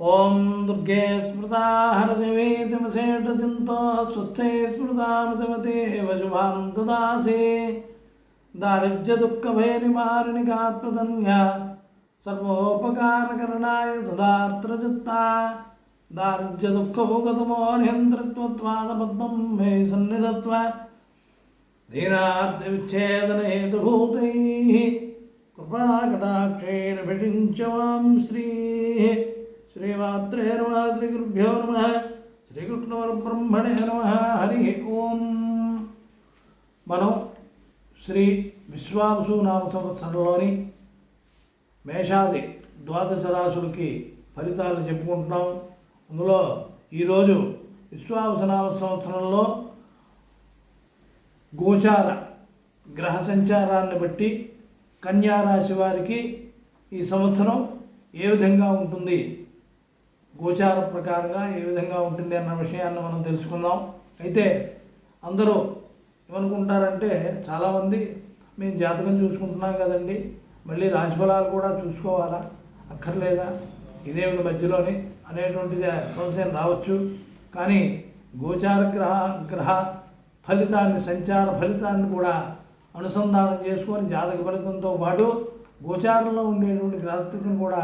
ఓం దుర్గే స్మృతా హరదేవేతిమశేషచింతో స్వస్థే స్మృతామతిమతే శుభాం దదాసి. దారిద్ర్య దుఃఖ భయ నివారణికాత్మధన్య సర్వోపకారకరణాయ సదాత్రచిత్త దారిద్ర్య దుఃఖభూగతమోహ్యంతృత్వాద పద్మం మే సన్నిధత్వ దీనార్థవిచ్ఛేదనహేతుభూతైः కృపాకటాక్షేణ శ్రీ శ్రీమాత్రే నమ శ్రీగురుభ్యో నమ శ్రీకృష్ణవరబ్రహ్మణే నమ హరి ఓం మనం శ్రీ విశ్వాంసు నామ సంవత్సరంలోని మేషాది ద్వాదశ రాశులకి ఫలితాలు చెప్పుకుంటున్నాం. అందులో ఈరోజు విశ్వావసనామ సంవత్సరంలో గోచార గ్రహ సంచారాన్ని బట్టి కన్యారాశి వారికి ఈ సంవత్సరం ఏ విధంగా ఉంటుంది? గోచార ప్రకారంగా ఏ విధంగా ఉంటుంది అన్న విషయాన్ని మనం తెలుసుకుందాం. అయితే అందరూ ఏమనుకుంటారంటే చాలామంది మేము జాతకం చూసుకుంటున్నాం కదండి. మళ్ళీ రాశిఫలాలు కూడా చూసుకోవాలా? అక్కర్లేదా? ఇదేమిటి మధ్యలోని అనేటువంటిది సంశయం రావచ్చు. కానీ గోచార గ్రహ గ్రహ ఫలితాన్ని సంచార ఫలితాన్ని కూడా అనుసంధానం చేసుకొని జాతక ఫలితంతో పాటు గోచారంలో ఉండేటువంటి గ్రహస్థితిని కూడా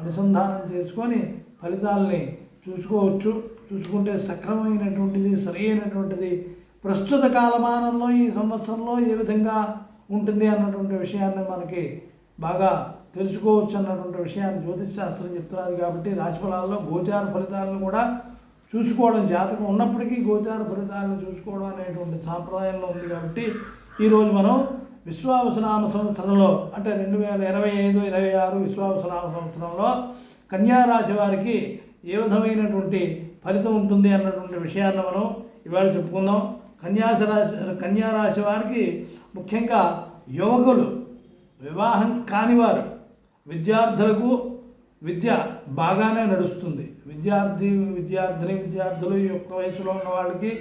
అనుసంధానం చేసుకొని ఫలితాలని చూసుకోవచ్చు. చూసుకుంటే సక్రమమైనటువంటిది సరైనటువంటిది. ప్రస్తుత కాలమానంలో ఈ సంవత్సరంలో ఏ విధంగా ఉంటుంది అన్నటువంటి విషయాన్ని మనకి బాగా తెలుసుకోవచ్చు అన్నటువంటి విషయాన్ని జ్యోతిష్ శాస్త్రం చెప్తున్నది కాబట్టి రాశిఫలాల్లో గోచార ఫలితాలను కూడా చూసుకోవడం. జాతకం ఉన్నప్పటికీ గోచార ఫలితాలను చూసుకోవడం అనేటువంటి సాంప్రదాయంలో ఉంది కాబట్టి ఈరోజు మనం విశ్వావసనామ సంవత్సరంలో అంటే రెండు వేల ఇరవై ఐదు ఇరవై ఆరు విశ్వావసనామ సంవత్సరంలో కన్యా రాశి వారికి ఏ విధమైనటువంటి ఫలితం ఉంటుంది అన్నటువంటి విషయాన్ని మనం ఇవాళ చెప్పుకుందాం. కన్యాస రాశి కన్యా రాశి వారికి ముఖ్యంగా యువకులు వివాహం కానివారు విద్యార్థులకు విద్య బాగానే నడుస్తుంది. విద్యార్థి విద్యార్థిని విద్యార్థులు యొక్క వయసులో ఉన్న వాళ్ళకి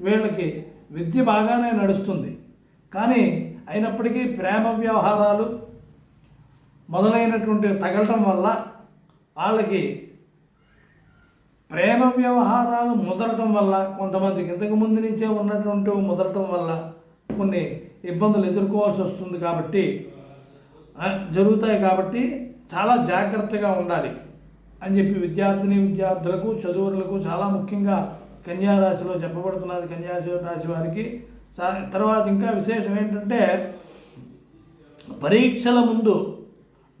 వీళ్ళకి విద్య బాగానే నడుస్తుంది. కానీ అయినప్పటికీ ప్రేమ వ్యవహారాలు మొదలైనటువంటి తగలటం వల్ల వాళ్ళకి ప్రేమ వ్యవహారాలు ముదరటం వల్ల కొంతమందికి ఇంతకు ముందు నుంచే ఉన్నటువంటి ముదరటం వల్ల కొన్ని ఇబ్బందులు ఎదుర్కోవాల్సి వస్తుంది కాబట్టి జరుగుతాయి కాబట్టి చాలా జాగ్రత్తగా ఉండాలి అని చెప్పి విద్యార్థిని విద్యార్థులకు చదువులకు చాలా ముఖ్యంగా కన్యా రాశిలో చెప్పబడుతున్నది. కన్యా రాశి వారికి తర్వాత ఇంకా విశేషం ఏంటంటే పరీక్షల ముందు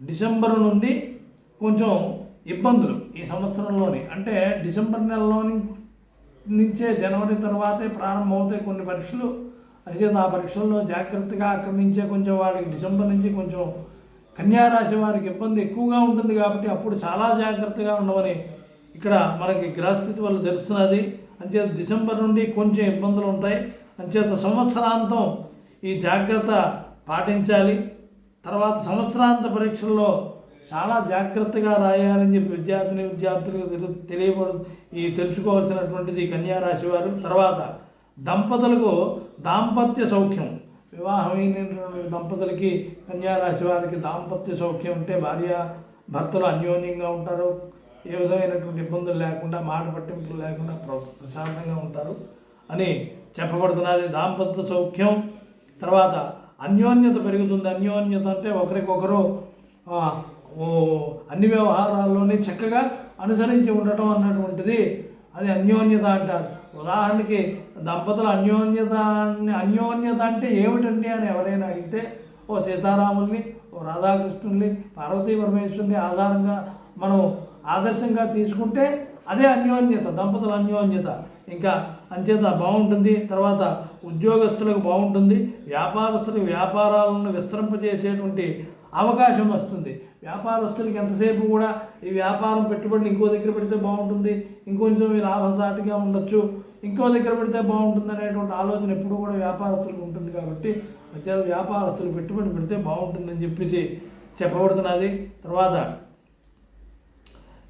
డిసెంబర్ నుండి కొంచెం ఇబ్బందులు ఈ సంవత్సరంలోని. అంటే డిసెంబర్ నెలలోని నుంచే జనవరి తర్వాతే ప్రారంభమవుతాయి కొన్ని పరీక్షలు. అయితే ఆ పరీక్షల్లో జాగ్రత్తగా అక్కడి నుంచే కొంచెం వాళ్ళకి డిసెంబర్ నుంచి కొంచెం కన్యారాశి వారికి ఇబ్బంది ఎక్కువగా ఉంటుంది కాబట్టి అప్పుడు చాలా జాగ్రత్తగా ఉండమని ఇక్కడ మనకి గ్రహస్థితి వల్ల తెలుస్తున్నది. అంచేత డిసెంబర్ నుండి కొంచెం ఇబ్బందులు ఉంటాయి. అంచేత సంవత్సరాంతం ఈ జాగ్రత్త పాటించాలి. తర్వాత సంవత్సరాంత పరీక్షల్లో చాలా జాగ్రత్తగా రాయాలని చెప్పి విద్యార్థిని విద్యార్థులకు తెలు తెలియబడు ఈ తెలుసుకోవాల్సినటువంటిది కన్యారాశి వారు. తర్వాత దంపతులకు దాంపత్య సౌఖ్యం. వివాహమైనటువంటి దంపతులకి కన్యారాశి వారికి దాంపత్య సౌఖ్యం ఉంటే భార్య భర్తలు అన్యోన్యంగా ఉంటారు. ఏ విధమైనటువంటి ఇబ్బందులు లేకుండా మాట పట్టింపులు లేకుండా ప్ర- ప్రశాంతంగా ఉంటారు అని చెప్పబడుతున్నది దాంపత్య సౌఖ్యం. తర్వాత అన్యోన్యత పెరుగుతుంది. అన్యోన్యత అంటే ఒకరికొకరు ఓ అన్ని వ్యవహారాల్లోనే చక్కగా అనుసరించి ఉండటం అన్నటువంటిది అది అన్యోన్యత అంటారు. ఉదాహరణకి దంపతుల అన్యోన్యత అన్యోన్యత అంటే ఏమిటండి అని ఎవరైనా అడిగితే ఓ సీతారాముల్ని ఓ రాధాకృష్ణుల్ని పార్వతీ పరమేశ్వరుని ఆధారంగా మనం ఆదర్శంగా తీసుకుంటే అదే అన్యోన్యత దంపతుల అన్యోన్యత. ఇంకా అంచేత బాగుంటుంది. తర్వాత ఉద్యోగస్తులకు బాగుంటుంది. వ్యాపారస్తులకు వ్యాపారాలను విస్తరింపజేసేటువంటి అవకాశం వస్తుంది. వ్యాపారస్తులకి ఎంతసేపు కూడా ఈ వ్యాపారం పెట్టుబడిని ఇంకో దగ్గర పెడితే బాగుంటుంది ఇంకొంచెం ఈ లాభసాటిగా ఉండొచ్చు ఇంకో దగ్గర పెడితే బాగుంటుంది అనేటువంటి ఆలోచన ఎప్పుడు కూడా వ్యాపారస్తులకు ఉంటుంది కాబట్టి అంచేత వ్యాపారస్తులు పెట్టుబడి పెడితే బాగుంటుందని చెప్పేసి చెప్పబడుతున్నది. తర్వాత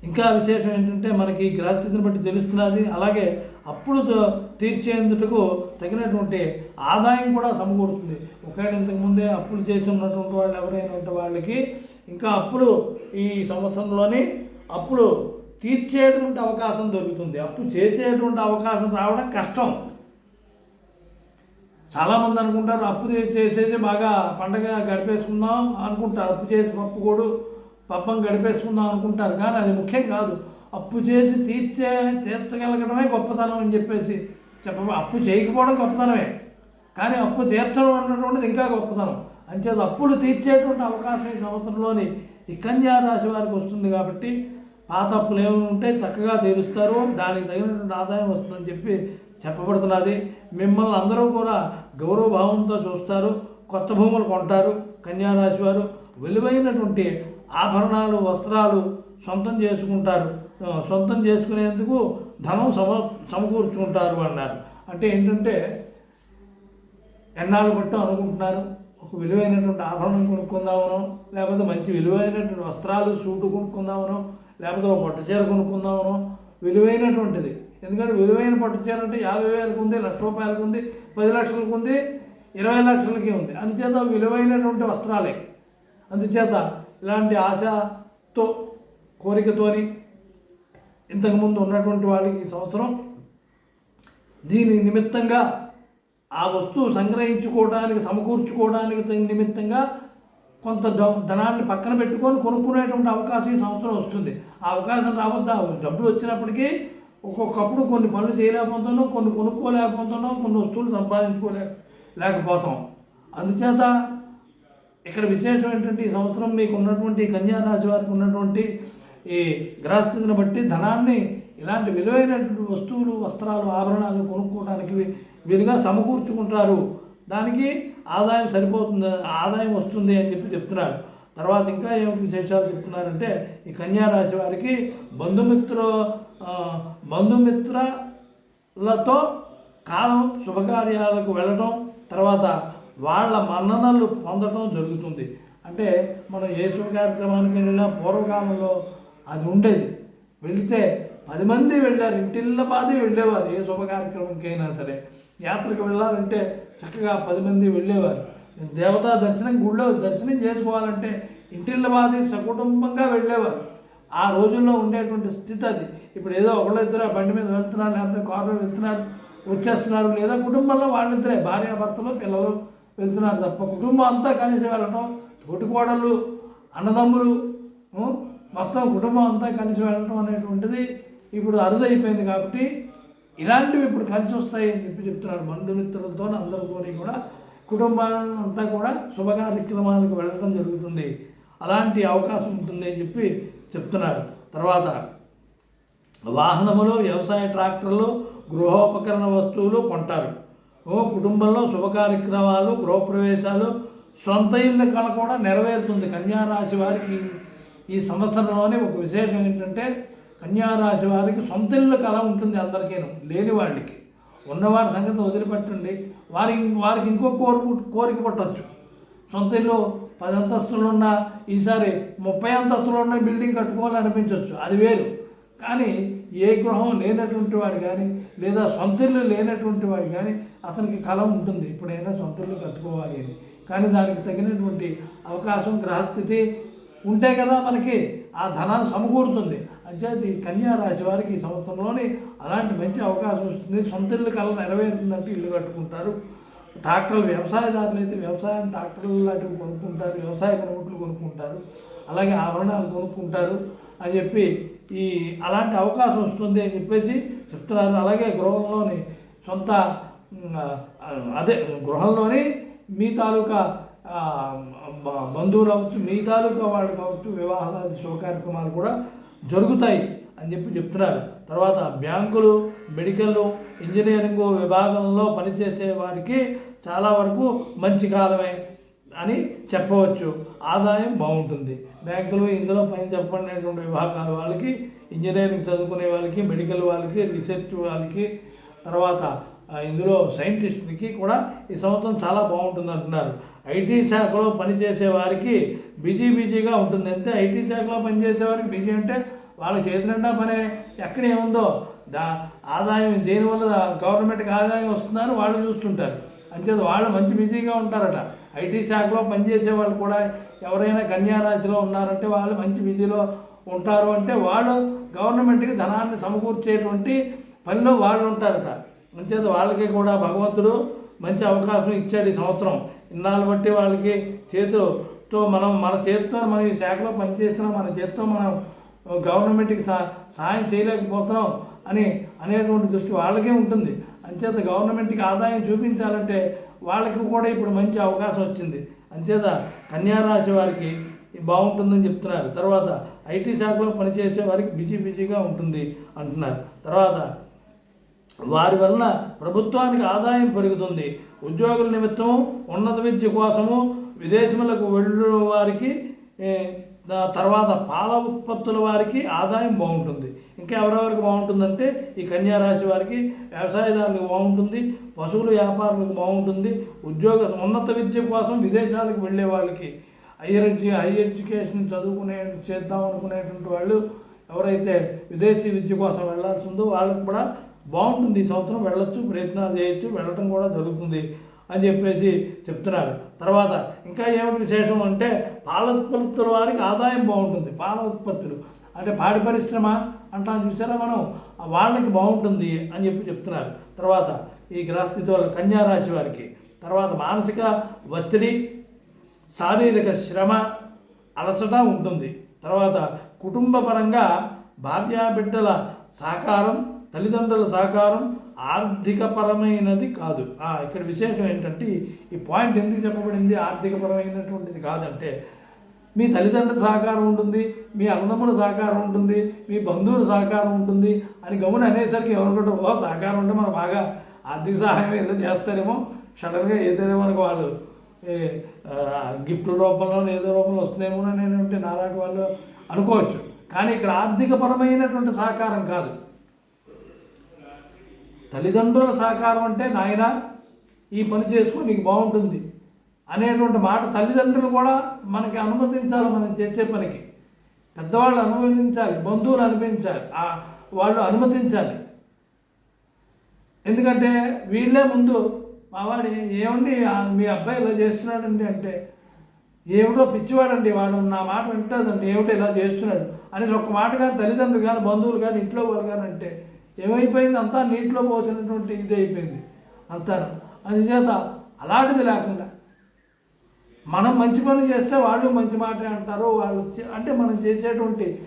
ఇంకా విశేషం ఏంటంటే మనకి గ్రహస్థితిని బట్టి తెలుస్తున్నది. అలాగే అప్పుడు తీర్చేందుకు తగినటువంటి ఆదాయం కూడా సమకూరుతుంది. ఒకవేళ ఇంతకుముందే అప్పులు చేసి ఉన్నటువంటి వాళ్ళు ఎవరైనా వాళ్ళకి ఇంకా అప్పులు ఈ సంవత్సరంలోని అప్పులు తీర్చేటువంటి అవకాశం దొరుకుతుంది. అప్పు చేసేటువంటి అవకాశం రావడం కష్టం. చాలామంది అనుకుంటారు అప్పు చేసేసి బాగా పండగ గడిపేసుకుందాం అనుకుంటారు. అప్పు చేసి పప్పు కూడా పప్పం గడిపేసుకుందాం అనుకుంటారు. కానీ అది ముఖ్యం కాదు. అప్పు చేసి తీర్చే తీర్చగలగడమే గొప్పతనం అని చెప్పేసి చెప్ప అప్పు చేయకపోవడం గొప్పతనమే. కానీ అప్పు తీర్చడం అన్నటువంటిది ఇంకా గొప్పతనం. అంచేది అప్పులు తీర్చేటువంటి అవకాశం ఈ సంవత్సరంలోని ఈ కన్యా రాశి వారికి వస్తుంది కాబట్టి పాత అప్పులు ఏమైనా ఉంటే చక్కగా తీరుస్తారు. దానికి తగినటువంటి ఆదాయం వస్తుందని చెప్పి చెప్పబడుతున్నది. మిమ్మల్ని అందరూ కూడా గౌరవభావంతో చూస్తారు. కొత్త భూములు కొంటారు కన్యారాశి వారు. విలువైనటువంటి ఆభరణాలు వస్త్రాలు సొంతం చేసుకుంటారు. సొంతం చేసుకునేందుకు ధనం సమ సమకూర్చుకుంటారు అన్నారు. అంటే ఏంటంటే ఎన్నాళ్ళు పట్టు అనుకుంటున్నారు. ఒక విలువైనటువంటి ఆభరణం కొనుక్కుందామనో లేకపోతే మంచి విలువైనటువంటి వస్త్రాలు సూటు కొనుక్కుందామనో లేకపోతే ఒక పట్టు చీర కొనుక్కుందామనో విలువైనటువంటిది. ఎందుకంటే విలువైన పట్టు చీర అంటే యాభై వేలకు ఉంది లక్ష రూపాయలకు ఉంది పది లక్షలకు ఉంది ఇరవై లక్షలకి ఉంది. అందుచేత విలువైనటువంటి వస్త్రాలే. అందుచేత ఇలాంటి ఆశతో కోరికతోని ఇంతకుముందు ఉన్నటువంటి వాళ్ళకి ఈ సంవత్సరం దీని నిమిత్తంగా ఆ వస్తువు సంగ్రహించుకోవడానికి సమకూర్చుకోవడానికి నిమిత్తంగా కొంత ధనాన్ని పక్కన పెట్టుకొని కొనుక్కునేటువంటి అవకాశం ఈ సంవత్సరం వస్తుంది. ఆ అవకాశం రావద్దా? డబ్బులు వచ్చినప్పటికీ ఒక్కొక్కప్పుడు కొన్ని పనులు చేయలేకపోతున్నాం కొన్ని కొనుక్కోలేకపోతున్నాం కొన్ని వస్తువులు సంపాదించుకోలే లేకపోతాం. అందుచేత ఇక్కడ విశేషం ఏంటంటే ఈ సంవత్సరం మీకు ఉన్నటువంటి కన్యారాశి కన్యా వారికి ఉన్నటువంటి ఈ గ్రహస్థితిని బట్టి ధనాన్ని ఇలాంటి విలువైనటువంటి వస్తువులు వస్త్రాలు ఆభరణాలు కొనుక్కోవడానికి వీలుగా సమకూర్చుకుంటారు. దానికి ఆదాయం సరిపోతుంది ఆదాయం వస్తుంది అని చెప్పి చెప్తున్నారు. తర్వాత ఇంకా ఏమిటి విశేషాలు చెప్తున్నారంటే ఈ కన్యా రాశి వారికి బంధుమిత్ర బంధుమిత్రలతో కాలం శుభకార్యాలకు వెళ్ళడం తర్వాత వాళ్ళ మన్ననలు పొందడం జరుగుతుంది. అంటే మనం ఏ శుభ కార్యక్రమానికి వెళ్ళినా పూర్వకాలంలో అది ఉండేది. వెళితే పది మంది వెళ్ళారు ఇంటిళ్ళ బాధి వెళ్ళేవారు ఏ శుభ కార్యక్రమంకైనా సరే. యాత్రకు వెళ్ళాలంటే చక్కగా పది మంది వెళ్ళేవారు. దేవతా దర్శనం గుళ్ళో దర్శనం చేసుకోవాలంటే ఇంటిళ్ళ బాధి సకుటుంబంగా వెళ్ళేవారు. ఆ రోజుల్లో ఉండేటువంటి స్థితి అది. ఇప్పుడు ఏదో ఒకళ్ళు ఇద్దరు బండి మీద వెళ్తున్నారు లేకపోతే కారులో వెళ్తున్నారు వచ్చేస్తున్నారు లేదా కుటుంబంలో వాళ్ళిద్దరే భార్యాభర్తలు పిల్లలు వెళ్తున్నారు తప్ప కుటుంబం అంతా కలిసి వెళ్ళటం తోటికోడళ్ళు అన్నదమ్ములు మొత్తం కుటుంబం అంతా కలిసి వెళ్ళడం అనేటువంటిది ఇప్పుడు అరుదైపోయింది కాబట్టి ఇలాంటివి ఇప్పుడు కలిసి వస్తాయి అని చెప్పి చెప్తున్నారు బంధుమిత్రులతో అందరితోని కూడా. కుటుంబం అంతా కూడా శుభ కార్యక్రమాలకు వెళ్ళడం జరుగుతుంది. అలాంటి అవకాశం ఉంటుంది అని చెప్పి చెప్తున్నారు. తర్వాత వాహనములు వ్యవసాయ ట్రాక్టర్లు గృహోపకరణ వస్తువులు కొంటారు. ఓ కుటుంబంలో శుభ కార్యక్రమాలు గృహప్రవేశాలు సొంత ఇల్లు కళ కూడా నెరవేరుతుంది. కన్యారాశి వారికి ఈ సంవత్సరంలోనే ఒక విశేషం ఏంటంటే కన్యారాశి వారికి సొంత ఇల్లు కళ ఉంటుంది అందరికీను లేని వాళ్ళకి. ఉన్నవారి సంగతి వదిలిపెట్టండి. వారికి వారికి ఇంకో కోరిక కోరిక పట్టచ్చు. సొంత ఇల్లు పది అంతస్తులు ఉన్న ఈసారి ముప్పై అంతస్తులు ఉన్న బిల్డింగ్ కట్టుకోవాలని అనిపించవచ్చు అది వేరు. కానీ ఏ గృహం లేనటువంటి వాడు కానీ లేదా సొంత ఇల్లు లేనటువంటి వాడు కానీ అతనికి కళ ఉంటుంది. ఇప్పుడైనా సొంత ఇల్లు కట్టుకోవాలి అని. కానీ దానికి తగినటువంటి అవకాశం గ్రహస్థితి ఉంటే కదా మనకి ఆ ధనాన్ని సమకూరుతుంది. అంచేత ఈ కన్యా రాశి వారికి ఈ సంవత్సరంలోని అలాంటి మంచి అవకాశం వస్తుంది. సొంత ఇల్లు కళ నెరవేరుతుందంటే ఇల్లు కట్టుకుంటారు. ట్రాక్టర్లు వ్యవసాయదారులు అయితే వ్యవసాయం ట్రాక్టర్లు లాంటివి కొనుక్కుంటారు. వ్యవసాయ పనిముట్లు కొనుక్కుంటారు. అలాగే ఆభరణాలు కొనుక్కుంటారు అని చెప్పి ఈ అలాంటి అవకాశం వస్తుంది అని చెప్పేసి చెప్తున్నారు. అలాగే గృహంలోని సొంత అదే గృహంలోని మీ తాలూకా బంధువులు అవచ్చు మీ తాలూకా వాళ్ళు కావచ్చు వివాహాలు శుభకార్యక్రమాలు కూడా జరుగుతాయి అని చెప్పి చెప్తున్నారు. తర్వాత బ్యాంకులు మెడికల్ ఇంజనీరింగ్ విభాగంలో పనిచేసే వారికి చాలా వరకు మంచి కాలమే అని చెప్పవచ్చు. ఆదాయం బాగుంటుంది. బ్యాంకులు ఇందులో పని చెప్పబడినటువంటి విభాగాల వాళ్ళకి ఇంజనీరింగ్ చదువుకునే వాళ్ళకి మెడికల్ వాళ్ళకి రీసెర్చ్ వాళ్ళకి తర్వాత ఇందులో సైంటిస్ట్కి కూడా ఈ సంవత్సరం చాలా బాగుంటుంది అంటున్నారు. ఐటీ శాఖలో పనిచేసే వారికి బిజీ బిజీగా ఉంటుంది. అంతే ఐటీ శాఖలో పనిచేసే వారికి బిజీ అంటే వాళ్ళ చేతి నిండా పనే. ఎక్కడేముందో దా ఆదాయం దేనివల్ల గవర్నమెంట్కి ఆదాయం వస్తుందని వాళ్ళు చూస్తుంటారు. అంతే వాళ్ళు మంచి బిజీగా ఉంటారట. ఐటీ శాఖలో పనిచేసే వాళ్ళు కూడా ఎవరైనా కన్యారాశిలో ఉన్నారంటే వాళ్ళు మంచి బిజీలో ఉంటారు అంటే వాళ్ళు గవర్నమెంట్కి ధనాన్ని సమకూర్చేటువంటి పనిలో వాళ్ళు ఉంటారట. అంచేత వాళ్ళకి కూడా భగవంతుడు మంచి అవకాశం ఇచ్చాడు ఈ సంవత్సరం. ఇన్నాళ్ళు బట్టి వాళ్ళకి చేతితో మనం మన చేతితో మనం ఈ శాఖలో పనిచేస్తున్నాం మన చేతితో మనం గవర్నమెంట్కి సా సాయం చేయలేకపోతున్నాం అని అనేటువంటి దృష్టి వాళ్ళకే ఉంటుంది. అంచేత గవర్నమెంట్కి ఆదాయం చూపించాలంటే వాళ్ళకి కూడా ఇప్పుడు మంచి అవకాశం వచ్చింది. అంచేత కన్యారాశి వారికి బాగుంటుందని చెప్తున్నారు. తర్వాత ఐటీ శాఖలో పనిచేసే వారికి బిజీ బిజీగా ఉంటుంది అంటున్నారు. తర్వాత వారి వలన ప్రభుత్వానికి ఆదాయం పెరుగుతుంది. ఉద్యోగుల నిమిత్తం ఉన్నత విద్య కోసము విదేశములకు వెళ్ళిన వారికి దా- తర్వాత పాల ఉత్పత్తుల వారికి ఆదాయం బాగుంటుంది. ఇంకా ఎవరెవరికి బాగుంటుందంటే ఈ కన్యా రాశి వారికి వ్యవసాయదారులకు బాగుంటుంది పశువుల వ్యాపారులకు బాగుంటుంది ఉద్యోగ ఉన్నత విద్య కోసం విదేశాలకు వెళ్ళే వాళ్ళకి హైయర్ ఎడ్యు హై ఎడ్యుకేషన్ చదువుకునే చేద్దాం అనుకునేటువంటి వాళ్ళు ఎవరైతే విదేశీ విద్య కోసం వెళ్ళాల్సి ఉందో వాళ్ళకి కూడా బాగుంటుంది ఈ సంవత్సరం వెళ్ళొచ్చు ప్రయత్నాలు చేయొచ్చు వెళ్ళటం కూడా జరుగుతుంది అని చెప్పేసి చెప్తున్నారు. తర్వాత ఇంకా ఏమిటి విశేషం అంటే పాల ఉత్పత్తుల వారికి ఆదాయం బాగుంటుంది పాల ఉత్పత్తులు. అంటే పాడి పరిశ్రమ అంటాం చూసారా మనం? వాళ్ళకి బాగుంటుంది అని చెప్పి చెప్తున్నారు. తర్వాత ఈ గ్రహస్థితి వల్ల కన్యా రాశి వారికి. తర్వాత మానసిక ఒత్తిడి శారీరక శ్రమ అలసట ఉంటుంది. తర్వాత కుటుంబపరంగా భార్యాబిడ్డల సహకారం తల్లిదండ్రుల సహకారం ఆర్థికపరమైనది కాదు. ఇక్కడ విశేషం ఏంటంటే ఈ పాయింట్ ఎందుకు చెప్పబడింది? ఆర్థికపరమైనటువంటిది కాదంటే మీ తల్లిదండ్రుల సహకారం ఉంటుంది మీ అన్నముల సహకారం ఉంటుంది మీ బంధువుల సహకారం ఉంటుంది అని గమని అనేసరికి ఎవరుకుంటే ఓ సహకారం ఉంటే మనం బాగా ఆర్థిక సహాయం ఏదో చేస్తారేమో సడన్గా ఏదైనా మనకు వాళ్ళు గిఫ్ట్ల రూపంలో ఏదో రూపంలో వస్తుందేమో అని నేను నాలాంటి వాళ్ళు అనుకోవచ్చు. కానీ ఇక్కడ ఆర్థికపరమైనటువంటి సహకారం కాదు. తల్లిదండ్రుల సహకారం అంటే నాయన ఈ పని చేసుకో నీకు బాగుంటుంది అనేటువంటి మాట తల్లిదండ్రులు కూడా మనకి అనుమతించాలి మనం చేసే పనికి. పెద్దవాళ్ళు అనుమతించాలి బంధువులు అనిపించాలి వాళ్ళు అనుమతించాలి. ఎందుకంటే వీళ్ళే ముందు మావాడి ఏమండి మీ అబ్బాయి ఇలా చేస్తున్నాడండి అంటే ఏమిటో పిచ్చివాడండి వాడు నా మాట వింటుందండి ఏమిటో ఇలా చేస్తున్నాడు అనేసి ఒక మాట కానీ తల్లిదండ్రులు కానీ బంధువులు కానీ ఇంట్లో వాళ్ళు కానీ అంటే ఏమైపోయింది? అంతా నీటిలో పోసినటువంటి ఇది అయిపోయింది. అంతాను. అందుచేత అలాంటిది లేకుండా మనం మంచి పని చేస్తే వాళ్ళు మంచి మాటే అంటారు. వాళ్ళు అంటే మనం చేసేటువంటి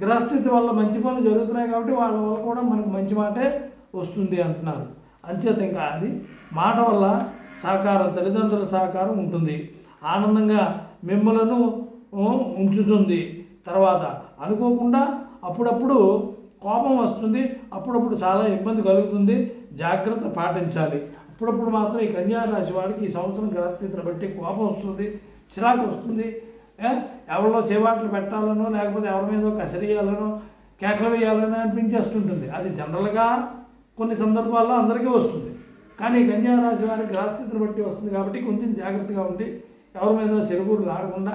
గ్రహస్థితి వల్ల మంచి పనులు జరుగుతున్నాయి కాబట్టి వాళ్ళ వల్ల కూడా మనకు మంచి మాటే వస్తుంది అంటున్నారు. అంచేత ఇంకా అది మాట వల్ల సహకారం తల్లిదండ్రుల సహకారం ఉంటుంది. ఆనందంగా మిమ్మలను ఉంచుతుంది. తర్వాత అనుకోకుండా అప్పుడప్పుడు కోపం వస్తుంది. అప్పుడప్పుడు చాలా ఇబ్బంది కలుగుతుంది. జాగ్రత్త పాటించాలి. అప్పుడప్పుడు మాత్రం ఈ కన్యారాశి వాడికి ఈ సంవత్సరం గ్రహస్థితిని బట్టి కోపం వస్తుంది చిరాకు వస్తుంది. ఎవరిలో చేవాట్లు పెట్టాలనో లేకపోతే ఎవరి మీద కసరియాలనో కేకలు వేయాలనో అనిపించేస్తుంటుంది. అది జనరల్గా కొన్ని సందర్భాల్లో అందరికీ వస్తుంది. కానీ ఈ వారి గ్రహస్థితిని బట్టి వస్తుంది కాబట్టి కొంచెం జాగ్రత్తగా ఉండి ఎవరి మీద చెరువులు లాడకుండా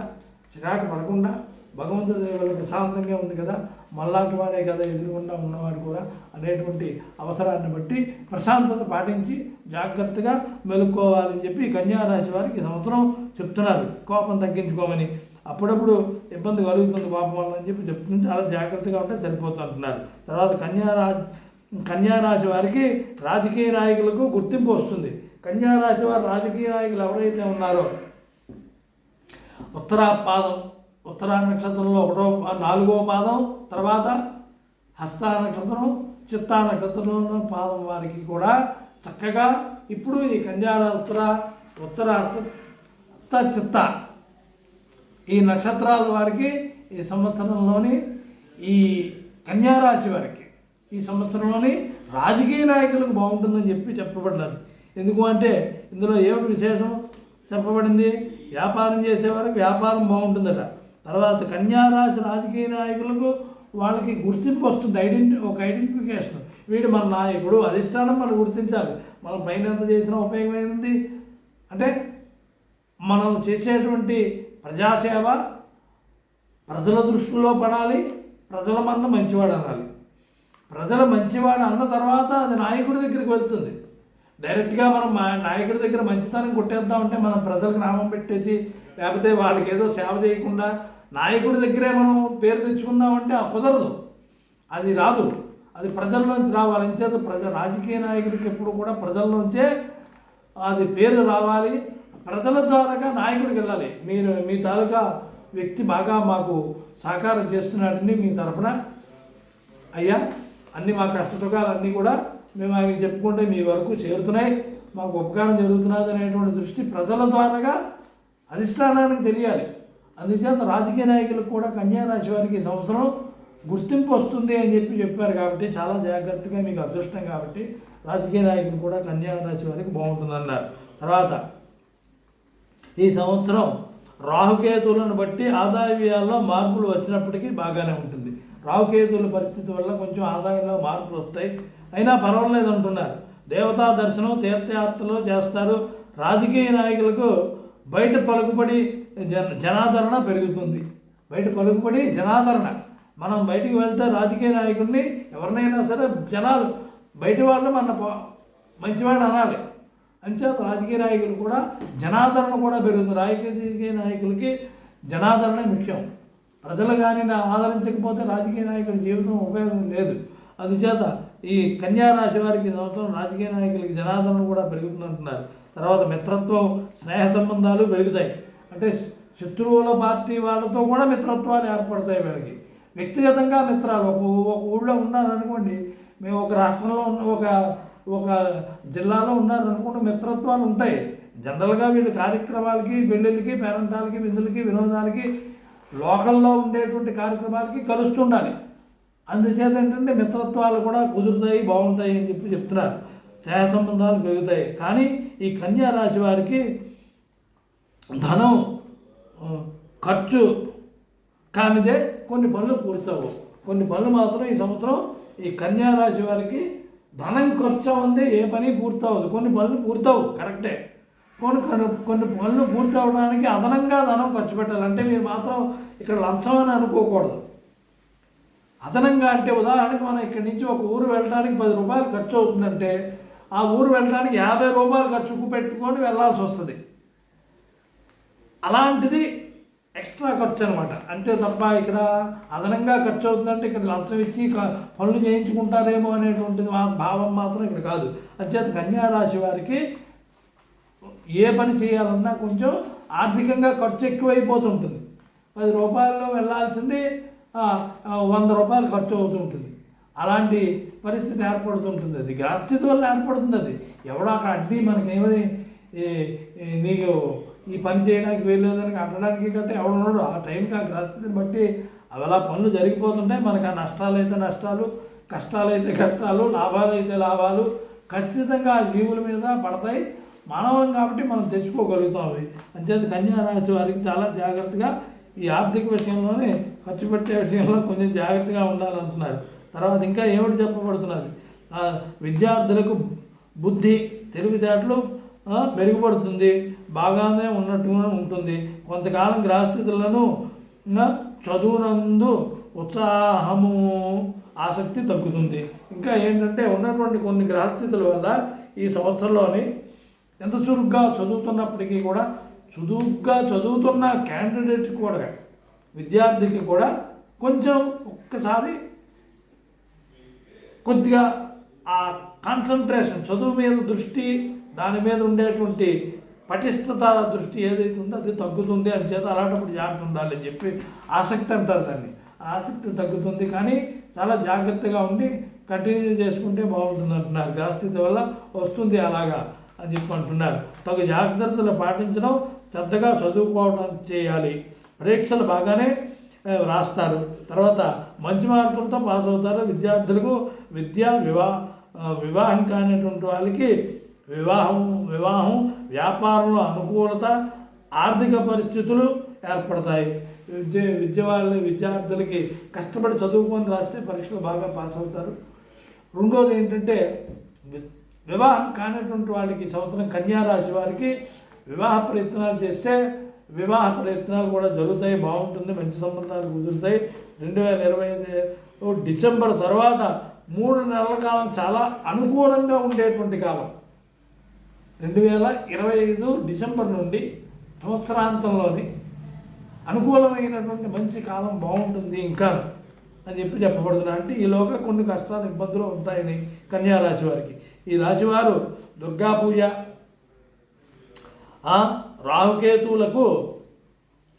చిరాకు పడకుండా భగవంతుడి దేవుడు ప్రశాంతంగా ఉంది కదా. మళ్ళాంటి వాడే కదా ఎదురుగుండా ఉన్నవాడు కూడా అనేటువంటి అవసరాన్ని బట్టి ప్రశాంతత పాటించి జాగ్రత్తగా మెలుక్కోవాలని చెప్పి కన్యారాశి కన్యా రాశి వారికి సంవత్సరం చెప్తున్నారు. కోపం తగ్గించుకోమని. అప్పుడప్పుడు ఇబ్బంది కలుగుతుంది కోపం వల్ల అని చెప్పి చెప్తుంది చాలా జాగ్రత్తగా ఉంటే సరిపోతుంది అంటున్నారు. తర్వాత కన్యా కన్యారాశి కన్యా రాశి వారికి రాజకీయ నాయకులకు గుర్తింపు వస్తుంది. కన్యారాశి వారు రాజకీయ నాయకులు ఎవరైతే ఉన్నారో ఉత్తరా పాదం ఉత్తరా నక్షత్రంలో ఒకటో నాలుగో పాదం తర్వాత హస్త నక్షత్రం చిత్తా నక్షత్రంలో పాదం వారికి కూడా చక్కగా ఇప్పుడు ఈ కన్యాల ఉత్తర ఉత్తర హస్త హస్త చిత్త ఈ నక్షత్రాల వారికి ఈ సంవత్సరంలోని ఈ కన్యారాశి వారికి ఈ సంవత్సరంలోని రాజకీయ నాయకులకు బాగుంటుందని చెప్పి చెప్పబడ్డారు. ఎందుకు అంటే ఇందులో ఏమిటి విశేషం? చెప్పబడింది వ్యాపారం చేసేవారికి వ్యాపారం బాగుంటుందట. తర్వాత కన్యారాశి రాజకీయ నాయకులకు వాళ్ళకి గుర్తింపు వస్తుంది ఐడెంటి ఒక ఐడెంటిఫికేషన్. వీడు మన నాయకుడు అధిష్టానం మనం గుర్తించాలి. మనం పైన ఎంత చేసిన ఉపయోగమైంది అంటే మనం చేసేటువంటి ప్రజాసేవ ప్రజల దృష్టిలో పడాలి ప్రజల మన మంచివాడు అనాలి. ప్రజల మంచివాడు అన్న తర్వాత అది నాయకుడి దగ్గరికి వెళ్తుంది. డైరెక్ట్గా మనం నాయకుడి దగ్గర మంచితనం కొట్టేద్దామంటే మనం ప్రజలకు నామం పెట్టేసి లేకపోతే వాళ్ళకి ఏదో సేవ చేయకుండా నాయకుడి దగ్గరే మనం పేరు తెచ్చుకుందామంటే ఆ కుదరదు. అది రాదు. అది ప్రజల్లోంచి రావాలి చేత ప్రజ రాజకీయ నాయకుడికి ఎప్పుడు కూడా ప్రజల్లోంచే అది పేరు రావాలి. ప్రజల ద్వారాగా నాయకుడికి వెళ్ళాలి. మీరు మీ తాలూకా వ్యక్తి బాగా మాకు సహకారం చేస్తున్నాడని మీ తరఫున అయ్యా అన్ని మా కష్టసుఖాలన్నీ కూడా మేము ఆయన చెప్పుకుంటే మీ వరకు చేరుతున్నాయి. మాకు ఉపకారం జరుగుతున్నది అనేటువంటి దృష్టి ప్రజల ద్వారాగా అధిష్టానానికి తెలియాలి. అందుచేత రాజకీయ నాయకులకు కూడా కన్యారాశి వారికి ఈ సంవత్సరం గుర్తింపు వస్తుంది అని చెప్పి చెప్పారు కాబట్టి చాలా జాగ్రత్తగా మీకు అదృష్టం కాబట్టి రాజకీయ నాయకులు కూడా కన్యారాశి వారికి బాగుంటుందన్నారు. తర్వాత ఈ సంవత్సరం రాహుకేతువులను బట్టి ఆదాయ వ్యయాల్లో మార్పులు వచ్చినప్పటికీ బాగానే ఉంటుంది. రాహుకేతువుల పరిస్థితి వల్ల కొంచెం ఆదాయంలో మార్పులు వస్తాయి. అయినా పర్వాలేదు అంటున్నారు. దేవతా దర్శనం తీర్థయాత్రలు చేస్తారు. రాజకీయ నాయకులకు బయట పలుకుబడి జన జనాదరణ పెరుగుతుంది. బయట పలుకుబడి జనాదరణ. మనం బయటికి వెళ్తే రాజకీయ నాయకుడిని ఎవరినైనా సరే జనాలు బయట వాళ్ళు మన మంచివాడు అనాలి. అంచేత రాజకీయ నాయకులు కూడా జనాదరణ కూడా పెరుగుతుంది. రాజకీయ నాయకులకి జనాదరణ ముఖ్యం. ప్రజలు కానీ నా ఆదరించకపోతే రాజకీయ నాయకుడి జీవితం ఉపయోగం లేదు. అందుచేత ఈ కన్యా రాశి వారికి సంవత్సరం రాజకీయ నాయకులకి జనాదరణ కూడా పెరుగుతుందంటున్నారు. తర్వాత మిత్రత్వం స్నేహ సంబంధాలు పెరుగుతాయి. అంటే శత్రువుల పార్టీ వాళ్ళతో కూడా మిత్రత్వాలు ఏర్పడతాయి వీళ్ళకి. వ్యక్తిగతంగా మిత్రాలు ఒక ఒక ఊళ్ళో ఉన్నారనుకోండి మేము ఒక రాష్ట్రంలో ఉన్న ఒక ఒక జిల్లాలో ఉన్నారనుకోండి మిత్రత్వాలు ఉంటాయి. జనరల్గా వీళ్ళు కార్యక్రమాలకి పెళ్ళిళ్ళకి పేరంటాలకి విందులకి వినోదాలకి లోకల్లో ఉండేటువంటి కార్యక్రమాలకి కలుస్తుండాలి. అందుచేత ఏంటంటే మిత్రత్వాలు కూడా కుదురుతాయి బాగుంటాయి అని చెప్పి చెప్తున్నారు. స్నేహ సంబంధాలు పెరుగుతాయి. కానీ ఈ కన్యా రాశి వారికి ధనం ఖర్చు కానిదే కొన్ని పనులు పూర్తవు. కొన్ని పనులు మాత్రం ఈ సంవత్సరం ఈ కన్యా రాశి వారికి ధనం ఖర్చు ఉంది ఏ పని పూర్తవదు. కొన్ని పనులు పూర్తవు కరెక్టే. కొన్ని కొన్ని కొన్ని పనులు పూర్తవడానికి అదనంగా ధనం ఖర్చు పెట్టాలంటే మీరు మాత్రం ఇక్కడ లంచం అని అనుకోకూడదు. అదనంగా అంటే ఉదాహరణకు మనం ఇక్కడి నుంచి ఒక ఊరు వెళ్ళడానికి పది రూపాయలు ఖర్చు అవుతుందంటే ఆ ఊరు వెళ్ళడానికి యాభై రూపాయలు ఖర్చుకు పెట్టుకొని వెళ్ళాల్సి వస్తుంది. అలాంటిది ఎక్స్ట్రా ఖర్చు అనమాట అంతే తప్ప ఇక్కడ అదనంగా ఖర్చు అవుతుందంటే ఇక్కడ లంచం ఇచ్చి పనులు చేయించుకుంటారేమో అనేటువంటిది మా భావం మాత్రం ఇక్కడ కాదు. అంచేత కన్యారాశి వారికి ఏ పని చేయాలన్నా కొంచెం ఆర్థికంగా ఖర్చు ఎక్కువైపోతుంటుంది. పది రూపాయల్లో వెళ్ళాల్సింది వంద రూపాయలు ఖర్చు అవుతుంటుంది. అలాంటి పరిస్థితి ఏర్పడుతుంటుంది. అది గ్రాస్థితి వల్ల ఏర్పడుతుంది అది. ఎవడో అక్కడ అడ్డీ మనకేమని ఏమని ఈ నీకు ఈ పని చేయడానికి వీల్లేదని అనడానికి కంటే ఎవడున్నాడు ఆ టైంకి ఆ గ్రహస్థితిని బట్టి అవి అలా పనులు జరిగిపోతుంటాయి. మనకు ఆ నష్టాలు అయితే నష్టాలు కష్టాలు అయితే కష్టాలు లాభాలు అయితే లాభాలు ఖచ్చితంగా ఆ జీవుల మీద పడతాయి. మానవం కాబట్టి మనం తెచ్చుకోగలుగుతాం అవి. అంచేత కన్యారాశి వారికి చాలా జాగ్రత్తగా ఈ ఆర్థిక విషయంలోనే ఖర్చు పెట్టే విషయంలో కొంచెం జాగ్రత్తగా ఉండాలంటున్నారు. తర్వాత ఇంకా ఏమిటి చెప్పబడుతున్నది? విద్యార్థులకు బుద్ధి తెలివితేటలు మెరుగుపడుతుంది. బాగానే ఉన్నట్టుగా ఉంటుంది. కొంతకాలం గ్రహస్థితులను చదువునందు ఉత్సాహము ఆసక్తి తగ్గుతుంది. ఇంకా ఏంటంటే ఉన్నటువంటి కొన్ని గ్రహస్థితుల వల్ల ఈ సంవత్సరంలోని ఎంత చురుగ్గా చదువుతున్నప్పటికీ కూడా చురుగ్గా చదువుతున్న క్యాండిడేట్ కూడా విద్యార్థికి కూడా కొంచెం ఒక్కసారి కొద్దిగా ఆ కాన్సన్ట్రేషన్ చదువు మీద దృష్టి దాని మీద ఉండేటువంటి పటిష్టత దృష్టి ఏదైతే ఉందో అది తగ్గుతుంది. అని చేత అలాంటప్పుడు జాగ్రత్త ఉండాలి అని చెప్పి ఆసక్తి అంటారు దాన్ని. ఆసక్తి తగ్గుతుంది కానీ చాలా జాగ్రత్తగా ఉండి కంటిన్యూ చేసుకుంటే బాగుంటుంది అంటున్నారు. గ్రహస్థితి వల్ల వస్తుంది అలాగా అని చెప్పి అంటున్నారు. తగు జాగ్రత్తలు పాటించడం శ్రద్ధగా చదువుకోవడం చేయాలి. పరీక్షలు బాగానే రాస్తారు. తర్వాత మంచి మార్కులతో పాస్ అవుతారు. విద్యార్థులకు విద్యా వివా వివాహం కానిటువంటి వాళ్ళకి వివాహం వివాహం వ్యాపారంలో అనుకూలత ఆర్థిక పరిస్థితులు ఏర్పడతాయి. విద్య విద్య వాళ్ళ విద్యార్థులకి కష్టపడి చదువుకొని రాస్తే పరీక్షలు బాగా పాస్ అవుతారు. రెండోది ఏంటంటే వివాహం కానటువంటి వాళ్ళకి సంవత్సరం కన్యా రాశి వారికి వివాహ ప్రయత్నాలు చేస్తే వివాహ ప్రయత్నాలు కూడా జరుగుతాయి బాగుంటుంది మంచి సంబంధాలు కుదురుతాయి. రెండు వేల ఇరవై ఐదు డిసెంబర్ తర్వాత మూడు నెలల కాలం చాలా అనుకూలంగా ఉండేటువంటి కాలం. రెండు వేల ఇరవై ఐదు డిసెంబర్ నుండి సంవత్సరాంతంలోని అనుకూలమైనటువంటి మంచి కాలం బాగుంటుంది ఇంకా అని చెప్పి చెప్పబడుతున్నా. అంటే ఈలోగా కొన్ని కష్టాలు ఇబ్బందులు ఉంటాయని కన్యా రాశి వారికి. ఈ రాశివారు దుర్గా పూజ రాహుకేతువులకు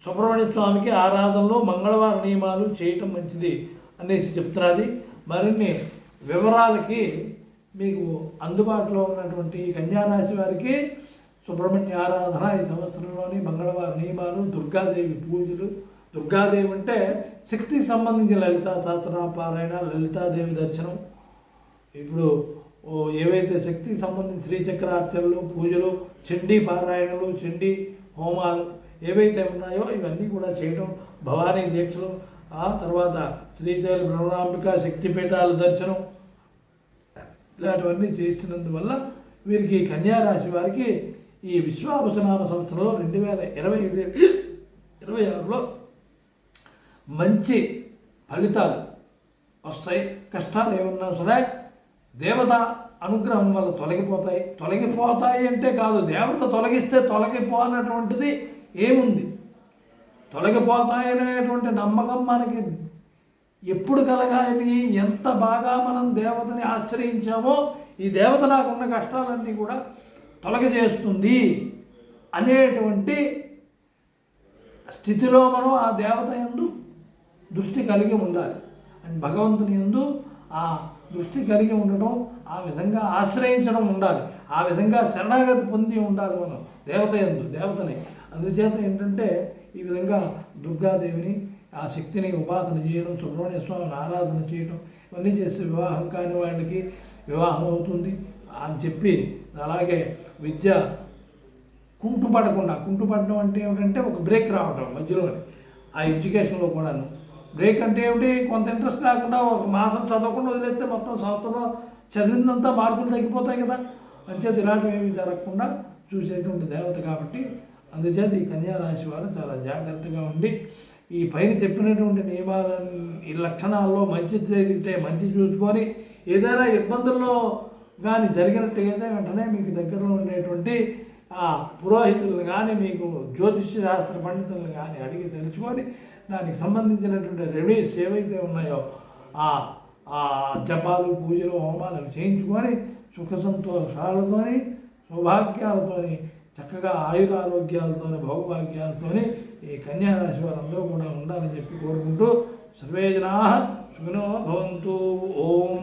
సుబ్రహ్మణ్య స్వామికి ఆరాధనలో మంగళవార నియమాలు చేయటం మంచిది అనేసి చెప్తున్నది మరిన్ని వివరాలకి మీకు అందుబాటులో ఉన్నటువంటి కన్యారాశి వారికి సుబ్రహ్మణ్య ఆరాధన ఈ సంవత్సరంలోని మంగళవార నియమాలు దుర్గాదేవి పూజలు దుర్గాదేవి అంటే శక్తికి సంబంధించిన లలితా సహస్రనామ పారాయణ లలితాదేవి దర్శనం. ఇప్పుడు ఏవైతే శక్తికి సంబంధించి శ్రీచక్రార్చనలు పూజలు చండీ పారాయణలు చండీ హోమాలు ఏవైతే ఉన్నాయో ఇవన్నీ కూడా చేయడం భవానీ దీక్షలు ఆ తర్వాత శ్రీశైల భ్రమణాంబిక శక్తిపీఠాల దర్శనం ఇలాంటివన్నీ చేసినందువల్ల వీరికి కన్యారాశి వారికి ఈ విశ్వావసనామ సంవత్సరంలో రెండు వేల ఇరవై ఐదు ఇరవై ఆరులో మంచి ఫలితాలు వస్తాయి. కష్టాలు ఏమన్నా సరే దేవత అనుగ్రహం వల్ల తొలగిపోతాయి. తొలగిపోతాయి అంటే కాదు దేవత తొలగిస్తే తొలగిపోనటువంటిది ఏముంది? తొలగిపోతాయనేటువంటి నమ్మకం మనకి ఎప్పుడు కలగాలి? ఎంత బాగా మనం దేవతని ఆశ్రయించామో ఈ దేవత నాకున్న కష్టాలన్నీ కూడా తొలగజేస్తుంది అనేటువంటి స్థితిలో మనం ఆ దేవత ఎందు దృష్టి కలిగి ఉండాలి. అని భగవంతుని ఎందు ఆ దృష్టి కలిగి ఉండడం ఆ విధంగా ఆశ్రయించడం ఉండాలి. ఆ విధంగా శరణాగతి పొంది ఉండాలి మనం దేవత ఎందు దేవతని. అందుచేత ఏంటంటే ఈ విధంగా దుర్గాదేవిని ఆ శక్తిని ఉపాసన చేయడం సుబ్రహ్మణ్య స్వామిని ఆరాధన చేయడం ఇవన్నీ చేస్తే వివాహం కాని వాళ్ళకి వివాహం అవుతుంది అని చెప్పి అలాగే విద్య కుంటుపడకుండా కుంటుపడడం అంటే ఏమిటంటే ఒక బ్రేక్ రావటం మధ్యలోనే. ఆ ఎడ్యుకేషన్లో కూడాను బ్రేక్ అంటే ఏమిటి? కొంత ఇంట్రెస్ట్ లేకుండా ఒక మాసం చదవకుండా వదిలేస్తే మొత్తం సంవత్సరంలో చదివిందంతా మార్కులు తగ్గిపోతాయి కదా. అంచేత ఇలాంటివి ఏమి జరగకుండా చూసేటువంటి దేవత కాబట్టి అందుచేత ఈ కన్యారాశి వారు చాలా జాగ్రత్తగా ఉండి ఈ పైన చెప్పినటువంటి నియమాల ఈ లక్షణాల్లో మంచి జరిగితే మంచి చూసుకొని ఏదైనా ఇబ్బందుల్లో కానీ జరిగినట్టు అయితే వెంటనే మీకు దగ్గరలో ఉండేటువంటి ఆ పురోహితులను కానీ మీకు జ్యోతిష్య శాస్త్ర పండితులను కానీ అడిగి తెలుసుకొని దానికి సంబంధించినటువంటి రెమెడీస్ ఏవైతే ఉన్నాయో ఆ ఆ జపాలు పూజలు హోమాలు చేయించుకొని సుఖ సంతోషాలతోని సౌభాగ్యాలతోని చక్కగా ఆయురారోగ్యాలతోని భోగభాగ్యాలతోని ఈ కన్యారాశి వారందరూ కూడా ఉండాలని చెప్పి కోరుకుంటూ సర్వే జనా సుఖినో భవంతు. ఓం.